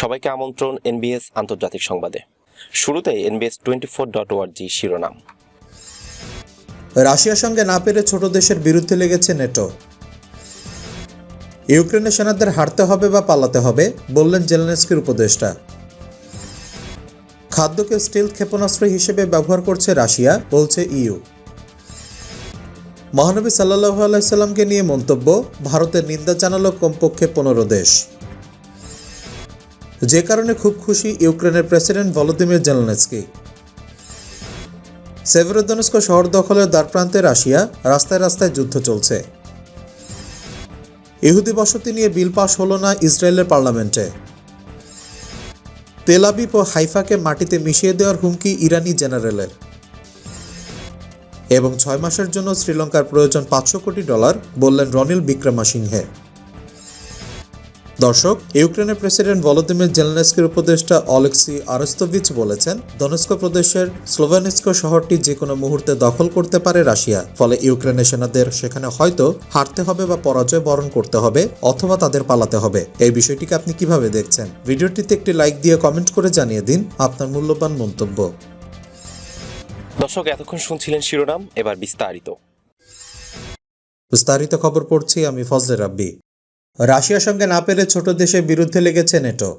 সবাইকে আমন্ত্রণ এনবিএস আন্তর্জাতিক সংবাদে। শুরুতে এনবিএস টোয়েন্টি ফোর ডট ওয়ার্জি শিরোনাম। রাশিয়ার সঙ্গে না পেরে ছোট দেশের বিরুদ্ধে লেগেছে নেটো। ইউক্রেনের সেনাদের হারতে হবে বা পালাতে হবে, বললেন জেলেনস্কির উপদেষ্টা। খাদ্যকে স্টিল ক্ষেপণাস্ত্র হিসেবে ব্যবহার করছে রাশিয়া, বলছে ইউ। মহানবী সাল্লাহ আলাইসাল্লামকে নিয়ে মন্তব্য, ভারতের নিন্দা জানালো কমপক্ষে পনেরো দেশ। যে কারণে খুব খুশি ইউক্রেনের প্রেসিডেন্ট ভলোদিমির জেলেনস্কি। সেভেরোদনস্ক শহর দখলের দ্বারপ্রান্তে রাশিয়া রাস্তায় রাস্তায় যুদ্ধ চলছে। ইহুদি বসতি নিয়ে বিল পাশ হলো না ইসরায়েলের পার্লামেন্টে। তেলাবিব ও হাইফাকে মাটিতে মিশিয়ে দেওয়ার হুমকি ইরানি জেনারেলের। এবং ছয় মাসের জন্য শ্রীলঙ্কার প্রয়োজন পাঁচশো কোটি ডলার, বললেন রনিল বিক্রমাসিংহে। দর্শক ইউক্রেনের প্রেসিডেন্ট ভলোদিমির জেলেনস্কির উপদেষ্টা অলেক্সি আরস্তোভিচ বলেছেন দনেস্ক প্রদেশের স্লোভেনিস্ক শহরটি যে কোনো মুহূর্তে দখল করতে পারে রাশিয়া। ফলে ইউক্রেনের সেনাদের সেখানে হয়তো হারতে হবে বা পরাজয় বরণ করতে হবে অথবা তাদের পালাতে হবে। এই বিষয়টিকে আপনি কীভাবে দেখছেন? ভিডিওটিতে একটি লাইক দিয়ে কমেন্ট করে জানিয়ে দিন আপনার মূল্যবান মন্তব্য। দর্শক এতক্ষণ শুনছিলেন শিরোনাম এবার বিস্তারিত। বিস্তারিত খবর পড়ছি আমি ফজলে রাব্বি। রাশিয়ার সঙ্গে না পেরে ছোট দেশের বিরুদ্ধে লেগেছে নেটো।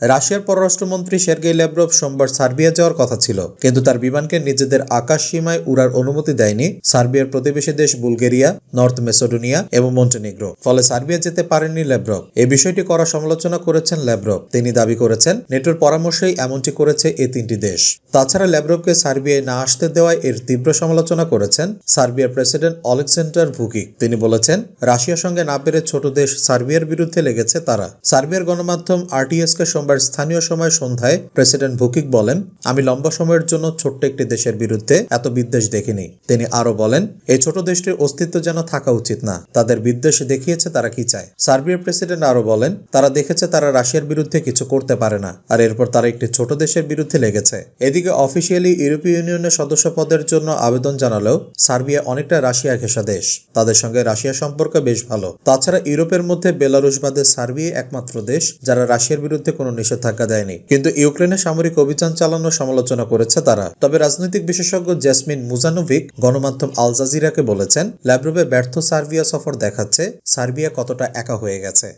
রাশিয়ার পররাষ্ট্রমন্ত্রী সের্গেই ল্যাব্রভ সোমবার সার্বিয়া যাওয়ার কথা ছিল, কিন্তু তার বিমানকে নিজেদের আকাশ সীমায় উড়ার অনুমতি দেয়নি সার্বিয়ার প্রতিবেশী দেশ বুলগেরিয়া, নর্থ মেসোডোনিয়া এবং মন্টেনিগ্রো। ফলে সার্বিয়া যেতে পারেননি ল্যাব্রভ এই বিষয়টি করা সমালোচনা করেছেন ল্যাব্রভ তিনি দাবি করেছেন, নেটোর পরামর্শেই এমনটি করেছে এই তিনটি দেশ। তাছাড়া ল্যাব্রভকে সার্বিয়ায় না আসতে দেওয়ায় এর তীব্র সমালোচনা করেছেন সার্বিয়ার প্রেসিডেন্ট অলেকজান্ডার ভুকিক। তিনি বলেছেন, রাশিয়ার সঙ্গে না পেরে ছোট দেশ সার্বিয়ার বিরুদ্ধে লেগেছে তারা। সার্বিয়ার গণমাধ্যম আরটিএসকে সোমবার স্থানীয় সময় সন্ধ্যায় প্রেসিডেন্ট ভুকিক বলেন, আমি লম্বা সময়ের জন্য ছোট্ট একটি দেশের বিরুদ্ধে এত বিদ্বেষ দেখিনি। তিনি আরও বলেন, এই ছোট দেশটির অস্তিত্ব যেন থাকা উচিত না, তাদের বিদ্বেষ দেখিয়েছে তারা কি চায়। সার্বিয়ার প্রেসিডেন্ট আরও বলেন, তারা দেখেছে তারা রাশিয়ার বিরুদ্ধে কিছু করতে পারে না, আর এরপর তারা একটি ছোট দেশের বিরুদ্ধে লেগেছে। এদিকে অফিসিয়ালি ইউরোপীয় ইউনিয়নের সদস্য পদের জন্য আবেদন জানালেও সার্বিয়া অনেকটা রাশিয়া ঘেঁষা দেশ। তাদের সঙ্গে রাশিয়া সম্পর্ক বেশ ভালো। তাছাড়া ইউরোপের মধ্যে বেলারুশ বাদে সার্বিয়া একমাত্র দেশ যারা রাশিয়ার বিরুদ্ধে কোনো নিষেধাজ্ঞা দেয়নি। কিন্তু ইউক্রেনে সামরিক অভিযান চালানোর সমালোচনা করেছে তারা। তবে রাজনৈতিক বিশেষজ্ঞ জেসমিন মুজানোভিক গণমাধ্যম আল জাজিরাকে বলেছেন ল্যাব্রোভে ব্যর্থ সার্বিয়া সফর দেখাচ্ছে, সার্বিয়া কতটা একা হয়ে গেছে।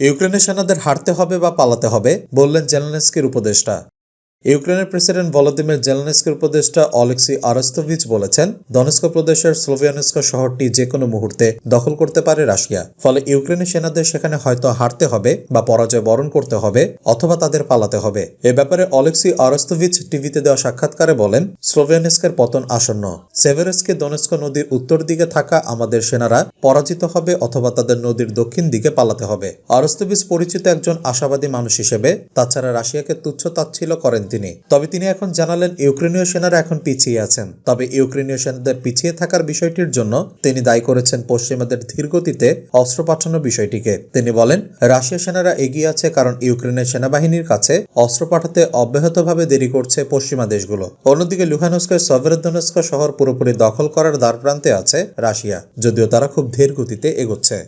ইউক্রেনের সেনাদের হারতে হবে বা পালাতে হবে, বললেন জেলেনস্কির উপদেষ্টা। ইউক্রেনের প্রেসিডেন্ট ভলোদিমির জেলেনস্কির উপদেষ্টা অলেক্সি আরস্তোভিচ বলেছেন, দনেস্ক প্রদেশের স্লোভিয়ানস্ক শহরটি যে কোনো মুহূর্তে দখল করতে পারে রাশিয়া। ফলে ইউক্রেনের সেনাদের সেখানে হয়তো হারতে হবে বা পরাজয় বরণ করতে হবে অথবা তাদের পালাতে হবে। এ ব্যাপারে অলেক্সি আরস্তোভিচ টিভিতে দেওয়া সাক্ষাৎকারে বলেন, স্লোভিয়ানস্কের পতন আসন্ন। সেভারেসকে দনেস্ক নদীর উত্তর দিকে থাকা আমাদের সেনারা পরাজিত হবে অথবা তাদের নদীর দক্ষিণ দিকে পালাতে হবে। আরস্তোভিচ পরিচিত একজন আশাবাদী মানুষ হিসেবে তাছাড়া রাশিয়াকে তুচ্ছ তাচ্ছিল করেন তিনি। তবে তিনি এখন জানালেন, ইউক্রেনীয় সেনারা এখন পিছিয়ে আছেন। তবে ইউক্রেনীয় সেনাদের পিছিয়ে থাকার বিষয়টির জন্য তিনি দায়ী করেছেন পশ্চিমাদের ধীরগতিতে অস্ত্র পাঠানোর বিষয়টিকে। তিনি বলেন, রাশিয়া সেনারা এগিয়ে আছে কারণ ইউক্রেনের সেনাবাহিনীর কাছে অস্ত্র পাঠাতে অব্যাহতভাবে দেরি করছে পশ্চিমা দেশগুলো। অন্যদিকে লুহানস্কের সভেরদনস্ক শহর পুরোপুরি দখল করার দ্বারপ্রান্তে আছে রাশিয়া, যদিও তারা খুব ধীর গতিতে এগোচ্ছে।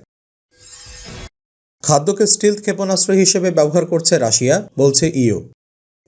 খাদ্যকে স্টিল ক্ষেপণাস্ত্র হিসেবে ব্যবহার করছে রাশিয়া, বলছে ইউ।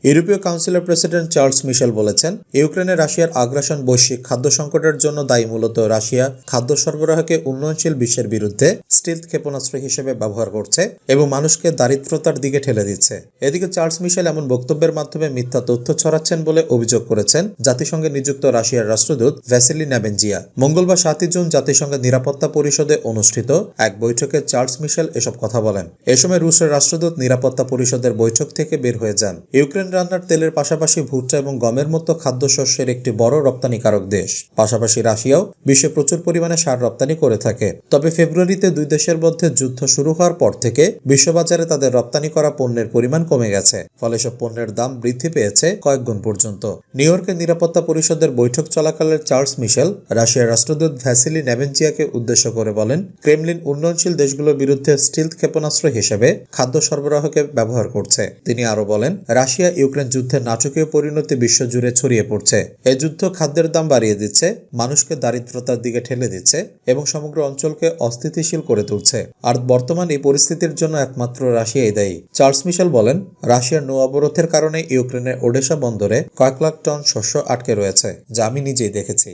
ইউরোপীয় কাউন্সিলের প্রেসিডেন্ট চার্লস মিশেল বলেছেন, ইউক্রেনে রাশিয়ার আগ্রাসন বৈশ্বিক খাদ্য সংকটের জন্য দায়ী মূলত রাশিয়া খাদ্য সরবরাহকে উন্নয়নশীল বিশ্বের বিরুদ্ধে স্টিল ক্ষেপণাস্ত্র হিসেবে ব্যবহার করছে এবং মানুষকে দারিদ্রতার দিকে ঠেলে দিচ্ছে। এদিকে চার্লস মিশেল এমন বক্তব্যের মাধ্যমে মিথ্যা তথ্য ছড়াচ্ছেন বলে অভিযোগ করেছেন জাতিসংঘে নিযুক্ত রাশিয়ার রাষ্ট্রদূত ভ্যাসিলি ন্যাবেনজিয়া। মঙ্গলবার সাতই জুন জাতিসংঘের নিরাপত্তা পরিষদে অনুষ্ঠিত এক বৈঠকে চার্লস মিশেল এসব কথা বলেন। এ সময় রুশের রাষ্ট্রদূত নিরাপত্তা পরিষদের বৈঠক থেকে বের হয়ে যান। ইউক্রেন রান্নার তেলের পাশাপাশি ভুট্টা এবং গমের মতো খাদ্যশস্যের একটি বড় রপ্তানিকারক দেশ। পাশাপাশি রাশিয়াও বিশ্বে প্রচুর পরিমাণে সার রপ্তানি করে থাকে। তবে ফেব্রুয়ারিতে দুই দেশের মধ্যে যুদ্ধ শুরু হওয়ার পর থেকে বিশ্ববাজারে তাদের রপ্তানি করা পণ্যের পরিমাণ কমে গেছে, ফলে সব পণ্যের দাম বৃদ্ধি পেয়েছে কয়েক গুণ পর্যন্ত। নিউ ইয়র্কের নিরাপত্তা পরিষদের বৈঠক চলাকালে চার্লস মিশেল রাশিয়ার রাষ্ট্রদূত ভ্যাসিলি নেভেনজিয়াকে উদ্দেশ্য করে বলেন, ক্রেমলিন উন্নয়নশীল দেশগুলোর বিরুদ্ধে স্টিল ক্ষেপণাস্ত্র হিসেবে খাদ্য সরবরাহকে ব্যবহার করছে। তিনি আরও বলেন, রাশিয়া ইউক্রেন যুদ্ধের নাটকীয় পরিণতি বিশ্বজুড়ে ছড়িয়ে পড়ছে। এই যুদ্ধ খাদ্যের দাম বাড়িয়ে দিচ্ছে, মানুষকে দারিদ্রতার দিকে ঠেলে দিচ্ছে এবং সমগ্র অঞ্চলকে অস্থিতিশীল করে তুলছে। আর বর্তমান এই পরিস্থিতির জন্য একমাত্র রাশিয়াই দায়ী। চার্লস মিশেল বলেন, রাশিয়ার নৌ অবরোধের কারণে ইউক্রেনের ওডেসা বন্দরে কয়েক লাখ টন শস্য আটকে রয়েছে, যা আমি নিজেই দেখেছি।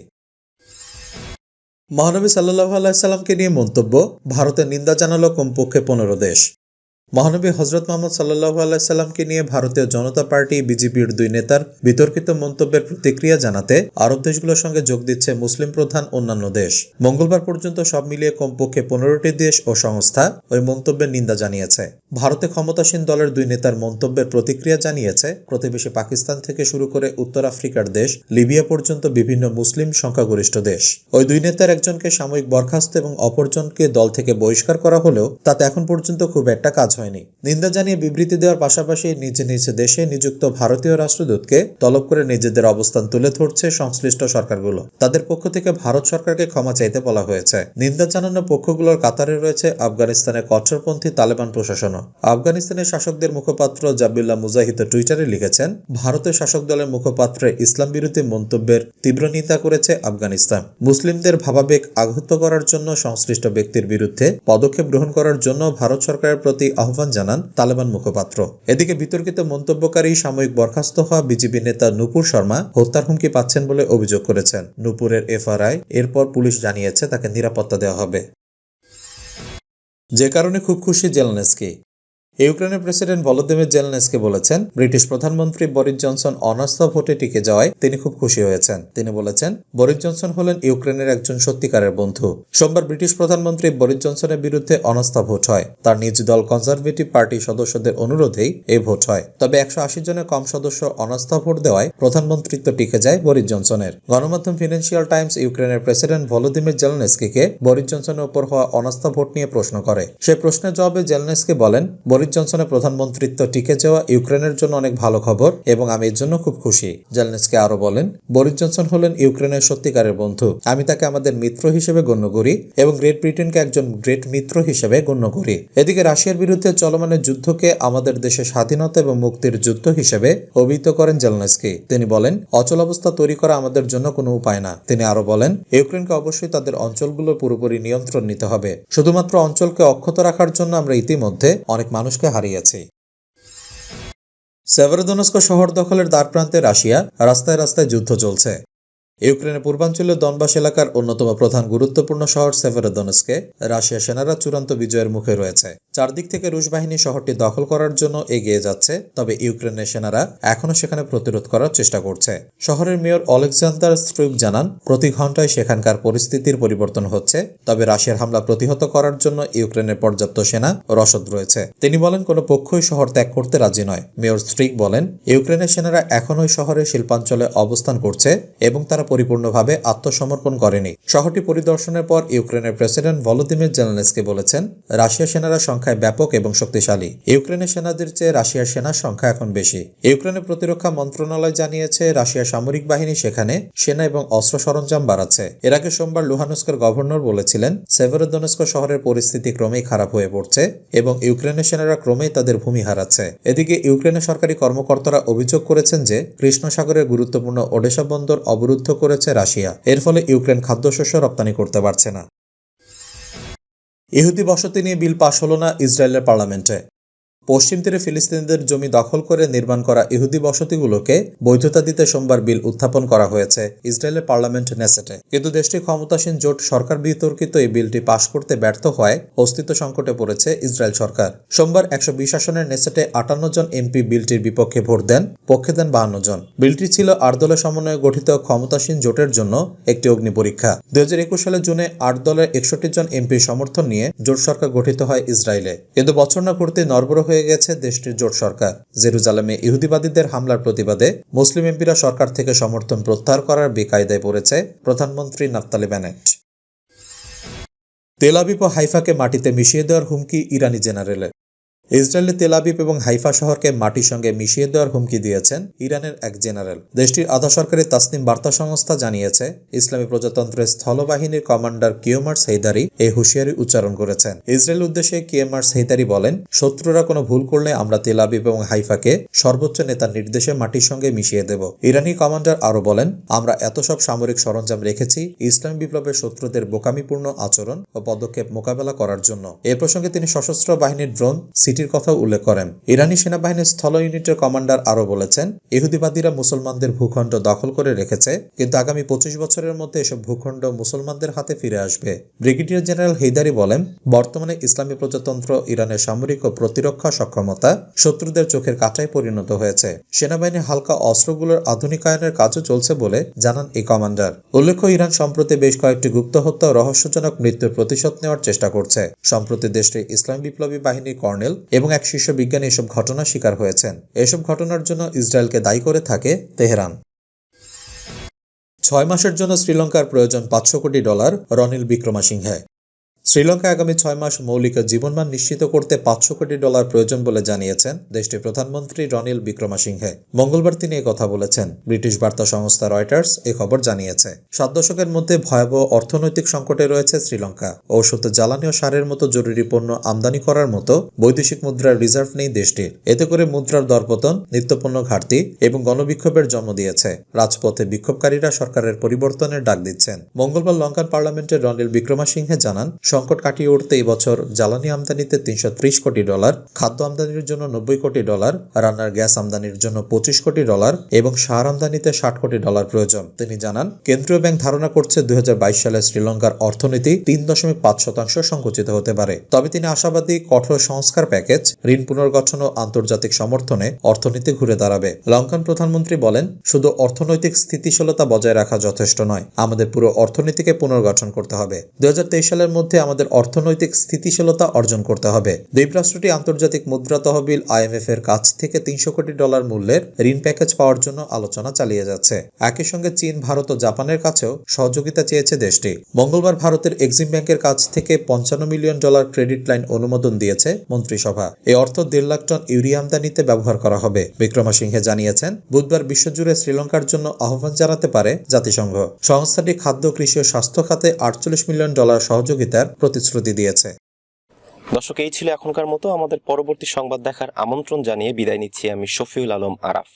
মহানবী সাল্লাহ আলাইসাল্লামকে নিয়ে মন্তব্য, ভারতের নিন্দা জানালো কমপক্ষে পনেরো দেশ। মহানবী হজরত মোহাম্মদ সাল্লাহ আলাইসাল্লামকে নিয়ে ভারতীয় জনতা পার্টি, বিজেপির দুই নেতার বিতর্কিত মন্তব্যের প্রতিক্রিয়া জানাতে আরব দেশগুলোর সঙ্গে যোগ দিচ্ছে মুসলিম প্রধান অন্যান্য দেশ। মঙ্গলবার পর্যন্ত সব মিলিয়ে কমপক্ষে পনেরোটি দেশ ও সংস্থা ওই মন্তব্যের নিন্দা জানিয়েছে। ভারতে ক্ষমতাসীন দলের দুই নেতার মন্তব্যের প্রতিক্রিয়া জানিয়েছে, প্রতিবেশী পাকিস্তান থেকে শুরু করে উত্তর আফ্রিকার দেশ, লিবিয়া পর্যন্ত বিভিন্ন মুসলিম সংখ্যাগরিষ্ঠ দেশ। ওই দুই নেতার একজনকে সাময়িক বরখাস্ত এবং অপরজনকে দল থেকে বহিষ্কার করা হলেও তাতে এখন পর্যন্ত খুব একটা কাজ হয়নি। নিন্দা জানিয়ে বিবৃতি দেওয়ার পাশাপাশি নিজ নিজ দেশে নিযুক্ত ভারতীয় রাষ্ট্রদূতকে তলব করে নিজেদের অবস্থান তুলে ধরছে সংশ্লিষ্ট সরকারগুলো। তাদের পক্ষ থেকে ভারত সরকারকে ক্ষমা চাইতে বলা হয়েছে। নিন্দা জানানো পক্ষগুলোর কাতারে রয়েছে আফগানিস্তানের কট্টরপন্থী তালেবান প্রশাসনও। আফগানিস্তানের শাসকদের মুখপাত্র জাবিউল্লাহ মুজাহিদ টুইটারে লিখেছেন, ভারতের শাসক দলের মুখপাত্রের ইসলাম বিরোধী মন্তব্যের তীব্র নিন্দা করেছে আফগানিস্তান। মুসলিমদের ভাবাবেগ আঘাত করার জন্য সংশ্লিষ্ট ব্যক্তির বিরুদ্ধে পদক্ষেপ গ্রহণ করার জন্য ভারত সরকারের প্রতি আহ্বান জানান তালেবান মুখপাত্র। এদিকে বিতর্কিত মন্তব্যকারী সাময়িক বরখাস্ত হওয়া বিজেপি নেতা নুপুর শর্মা হত্যার হুমকি পাচ্ছেন বলে অভিযোগ করেছেন। নুপুরের এফআরআই এরপর পুলিশ জানিয়েছে তাকে নিরাপত্তা দেওয়া হবে। যে কারণে খুব খুশি জেলনেস্কি। ইউক্রেনের প্রেসিডেন্ট ভলোদিমির জেলনেসকে বলেছেন, ব্রিটিশ প্রধানমন্ত্রী বরিস জনসন অনাস্থা ভোটে টিকে যাওয়ায় তিনি খুব খুশি হয়েছেন। তিনি বলেছেন, বরিস জনসন হলেন ইউক্রেনের একজন সত্যিকারের বন্ধু। সোমবার ব্রিটিশ প্রধানমন্ত্রী বরিস জনসনের বিরুদ্ধে অনাস্থা ভোট হয়। তার নিজ দল কনজারভেটিভ পার্টি সদস্যদের অনুরোধেই এই ভোট হয়। তবে একশো আশি জনের কম সদস্য অনাস্থা ভোট দেওয়ায় প্রধানমন্ত্রিত্ব টিকে যায় বরিস জনসনের। গণমাধ্যম ফিনান্সিয়াল টাইমস ইউক্রেনের প্রেসিডেন্ট ভলোদিমির জেলনেস্কিকে বরিস জনসনের উপর হওয়া অনাস্থা ভোট নিয়ে প্রশ্ন করে। সে প্রশ্নের জবাবে জেলনেস্কি বলেন, বরিস জনসনের প্রধানমন্ত্রিত্ব টিকে যাওয়া ইউক্রেনের জন্য অনেক ভালো খবর এবং আমি এর জন্য খুব খুশি। জেলনেস্কি আরও বলেন, বরিস জনসন হলেন ইউক্রেনের সত্যিকারের বন্ধু। আমি তাকে আমাদের মিত্র হিসেবে গণ্য করি এবং গ্রেট ব্রিটেনকে একজন গ্রেট মিত্র হিসেবে গণ্য করি। এদিকে রাশিয়ার বিরুদ্ধে চলমানের যুদ্ধকে আমাদের দেশের স্বাধীনতা এবং মুক্তির যুদ্ধ হিসেবে অভিহিত করেন জেলনেস্কি। তিনি বলেন, অচল অবস্থা তৈরি করা আমাদের জন্য কোনো উপায় না। তিনি আরও বলেন, ইউক্রেনকে অবশ্যই তাদের অঞ্চলগুলো পুরোপুরি নিয়ন্ত্রণ নিতে হবে। শুধুমাত্র অঞ্চলকে অক্ষত রাখার জন্য আমরা ইতিমধ্যে অনেক মানুষকে হারিয়েছে। সেভারোদনস্ক শহর দখলের দ্বারপ্রান্তে রাশিয়া রাস্তায় রাস্তায় যুদ্ধ চলছে। ইউক্রেনের পূর্বাঞ্চলীয় দনবাস এলাকার অন্যতম প্রধান গুরুত্বপূর্ণ শহর সেভেরোদনস্কে রাশিয়া সেনারা চূড়ান্ত বিজয়ের মুখে রয়েছে। চারদিক থেকে রুশ বাহিনী শহরটি দখল করার জন্য এগিয়ে যাচ্ছে, তবে ইউক্রেনের সেনারা এখনও সেখানে প্রতিরোধ করার চেষ্টা করছে। শহরের মেয়র অলেকজান্ডার স্ট্রুক জানান, প্রতি ঘন্টায় সেখানকার পরিস্থিতির পরিবর্তন হচ্ছে, তবে রাশিয়ার হামলা প্রতিহত করার জন্য ইউক্রেনের পর্যাপ্ত সেনা রসদ রয়েছে। তিনি বলেন, কোনো পক্ষই শহর ত্যাগ করতে রাজি নয়। মেয়র স্ট্রিক বলেন, ইউক্রেনের সেনারা এখনই শহরের শিল্পাঞ্চলে অবস্থান করছে এবং তারা পরিপূর্ণভাবে আত্মসমর্পণ করেনি। শহরটি পরিদর্শনের পর ইউক্রেনের প্রেসিডেন্ট ভলোদিমির জেলেনস্কি বলেছেন, রাশিয়ার সেনারা সংখ্যায় ব্যাপক এবং শক্তিশালী। ইউক্রেনের সেনাদের চেয়ে রাশিয়ার সেনার সংখ্যা এখন বেশি। ইউক্রেনের প্রতিরক্ষা মন্ত্রণালয় জানিয়েছে, রাশিয়ার সামরিক বাহিনী সেখানে সেনা এবং অস্ত্র সরঞ্জাম বাড়াচ্ছে। এর আগে সোমবার লুহানস্কের গভর্নর বলেছিলেন, সেভেরোদনস্ক শহরের পরিস্থিতি ক্রমেই খারাপ হয়ে পড়ছে এবং ইউক্রেনের সেনারা ক্রমেই তাদের ভূমি হারাচ্ছে। এদিকে ইউক্রেনের সরকারি কর্মকর্তারা অভিযোগ করেছেন যে কৃষ্ণ সাগরের গুরুত্বপূর্ণ ওডেসা বন্দর অবরুদ্ধ করেছে রাশিয়া। এর ফলে ইউক্রেন খাদ্যশস্য রপ্তানি করতে পারছে না। ইহুদি বসতি নিয়ে বিল পাশ হল না ইসরায়েলের পার্লামেন্টে। পশ্চিম তীরে ফিলিস্তিনিদের জমি দখল করে নির্মাণ করা ইহুদি বসতিগুলোকে বৈধতা দিতে সোমবার বিল উত্থাপন করা হয়েছে ইসরায়েলের পার্লামেন্ট নেসেটে। কিন্তু দেশটির ক্ষমতাসীন জোট সরকার বিতর্কিত এই বিলটি পাশ করতে ব্যর্থ হয় অস্তিত্ব সংকটে পড়েছে ইসরায়েল সরকার। সোমবার একশো বিশ আসনের নেসেটে আটান্ন জন এমপি বিলটির বিপক্ষে ভোট দেন, পক্ষে দেন বাহান্ন জন। বিলটি ছিল আট দলের সমন্বয়ে গঠিত ক্ষমতাসীন জোটের জন্য একটি অগ্নি পরীক্ষা। দুই হাজার একুশ সালের জুনে আট দলের একষট্টি জন এমপির সমর্থন নিয়ে জোট সরকার গঠিত হয় ইসরায়েলে। কিন্তু বছর না করতে নরবর হয়ে গেছে দেশটির জোট সরকার। জেরুজালেমে ইহুদিবাদীদের হামলার প্রতিবাদে মুসলিম এমপিরা সরকার থেকে সমর্থন প্রত্যাহার করার বেকায়দায় পড়েছে প্রধানমন্ত্রী নাফতালি ব্যানেট তেলাবিপ হাইফাকে মাটিতে মিশিয়ে দেওয়ার হুমকি ইরানি জেনারেলের। ইসরায়েলের তেল আবিব এবং হাইফা শহরকে মাটির সঙ্গে মিশিয়ে দেওয়ার হুমকি দিয়েছেন ইরানের এক জেনারেল। দেশটির আধা সরকারি তাসনিম বার্তা সংস্থা জানিয়েছে, ইসলামী প্রজাতন্ত্রের স্থলবাহিনীর কমান্ডার কিওমার সেইদারি এই হুঁশিয়ারি উচ্চারণ করেছেন। ইসরায়েল উদ্দেশ্যে কিওমার সেইদারি বলেন, শত্রুরা কোনো ভুল করলে আমরা তেল আবিব এবং হাইফাকে সর্বোচ্চ নেতার নির্দেশে মাটির সঙ্গে মিশিয়ে দেব। ইরানি কমান্ডার আরও বলেন, আমরা এত সব সামরিক সরঞ্জাম রেখেছি ইসলাম বিপ্লবের শত্রুদের বোকামিপূর্ণ আচরণ ও পদক্ষেপ মোকাবেলা করার জন্য। এ প্রসঙ্গে তিনি সশস্ত্র বাহিনীর ড্রোন সিটির কথা উল্লেখ করেন। ইরানি সেনাবাহিনীর স্থল ইউনিটের কমান্ডার আরও বলেছেন, ইহুদিবাদীরা মুসলমানদের ভূখণ্ড দখল করে রেখেছে, কিন্তু আগামী পঁচিশ বছরের মধ্যে এসব ভূখণ্ড মুসলমানদের হাতে ফিরে আসবে। ব্রিগেডিয়ার জেনারেল হেইদারি বলেন, বর্তমানে ইসলামী প্রজাতন্ত্র ইরানের সামরিক ও প্রতিরক্ষা সক্ষমতা শত্রুদের চোখের কাটায় পরিণত হয়েছে। সেনাবাহিনীর হালকা অস্ত্রগুলোর আধুনিকায়নের কাজও চলছে বলে জানান এই কমান্ডার। উল্লেখ্য, ইরান সম্প্রতি বেশ কয়েকটি গুপ্ত হত্যা রহস্যজনক মৃত্যুর প্রতিশোধ নেওয়ার চেষ্টা করছে। সম্প্রতি দেশটির ইসলাম বিপ্লবী বাহিনীর কর্নেল এবং এক শীর্ষ বিজ্ঞানী এসব ঘটনার শিকার হয়েছেন। এসব ঘটনার জন্য ইসরায়েলকে দায়ী করে থাকে তেহরান। ছয় মাসের জন্য শ্রীলঙ্কার প্রয়োজন পাঁচশো কোটি ডলার রনিল বিক্রমাসিংহে। শ্রীলঙ্কা আগামী ছয় মাস মৌলিক জীবনমান নিশ্চিত করতে পাঁচশো কোটি ডলার প্রয়োজন বলে জানিয়েছেন দেশটির প্রধানমন্ত্রী রনিল বিক্রমাসিংহে। মঙ্গলবার তিনি কথা বলেছেন। ব্রিটিশ বার্তা সংস্থা রয়টার্স এ খবর জানিয়েছে। সাত দশকের মধ্যে ভয়াবহ অর্থনৈতিক সংকটে রয়েছে শ্রীলঙ্কা। ঔষধ, জ্বালানি ও সারের মতো জরুরি পণ্য আমদানি করার মতো বৈদেশিক মুদ্রার রিজার্ভ নেই দেশটির। এতে করে মুদ্রার দরপতন, নিত্যপণ্য ঘাটতি এবং গণবিক্ষোভের জন্ম দিয়েছে। রাজপথে বিক্ষোভকারীরা সরকারের পরিবর্তনের ডাক দিচ্ছেন। মঙ্গলবার লঙ্কান পার্লামেন্টের রনিল বিক্রমাসিংহে জানান সংকট কাটিয়ে উঠতে এবছর জ্বালানি আমদানিতে তিনশো ত্রিশ কোটি ডলার, খাদ্য আমদানির জন্য নব্বই কোটি ডলার, রান্নার গ্যাস আমদানির জন্য পঁচিশ কোটি ডলার এবং সার আমদানিতে ষাট কোটি ডলার প্রয়োজন। তিনি জানান, কেন্দ্রীয় ব্যাংক ধারণা করছে দুই হাজার বাইশ সালে শ্রীলঙ্কার অর্থনীতি তিন দশমিক পাঁচ শতাংশ সংকুচিত হতে পারে। তবে তিনি আশাবাদী কঠোর সংস্কার প্যাকেজ, ঋণ পুনর্গঠন ও আন্তর্জাতিক সমর্থনে অর্থনীতি ঘুরে দাঁড়াবে। লঙ্কান প্রধানমন্ত্রী বলেন, শুধু অর্থনৈতিক স্থিতিশীলতা বজায় রাখা যথেষ্ট নয়, আমাদের পুরো অর্থনীতিকে পুনর্গঠন করতে হবে। দুই হাজার তেইশ সালের মধ্যে আমাদের অর্থনৈতিক স্থিতিশীলতা অর্জন করতে হবে। দ্বীপ রাষ্ট্রটি আন্তর্জাতিক মুদ্রা তহবিল আইএমএফ এর কাছ থেকে তিনশো কোটি ডলার মূল্যের ঋণ প্যাকেজ পাওয়ার জন্য আলোচনা চালিয়ে যাচ্ছে। একই সঙ্গে চীন, ভারত ও জাপানের কাছেও সহযোগিতা চেয়েছে দেশটি। মঙ্গলবার ভারতের এক্সিম ব্যাংকের কাছ থেকে পঞ্চান্ন মিলিয়ন ডলার ক্রেডিট লাইন অনুমোদন দিয়েছে মন্ত্রিসভা। এই অর্থ দেড় লাখ টন ইউরিয়া আমদানিতে ব্যবহার করা হবে বিক্রমাসিংহে জানিয়েছেন। বুধবার বিশ্বজুড়ে শ্রীলঙ্কার জন্য আহ্বান জানাতে পারে জাতিসংঘ। সংস্থাটি খাদ্য, কৃষি ও স্বাস্থ্য খাতে আটচল্লিশ মিলিয়ন ডলার সহযোগিতার প্রতিশ্রুতি দিয়েছে। দর্শক, এই ছিল এখনকার মতো। আমাদের পরবর্তী সংবাদ দেখার আমন্ত্রণ জানিয়ে বিদায় নিচ্ছি আমি শফিউল আলম আরাফ।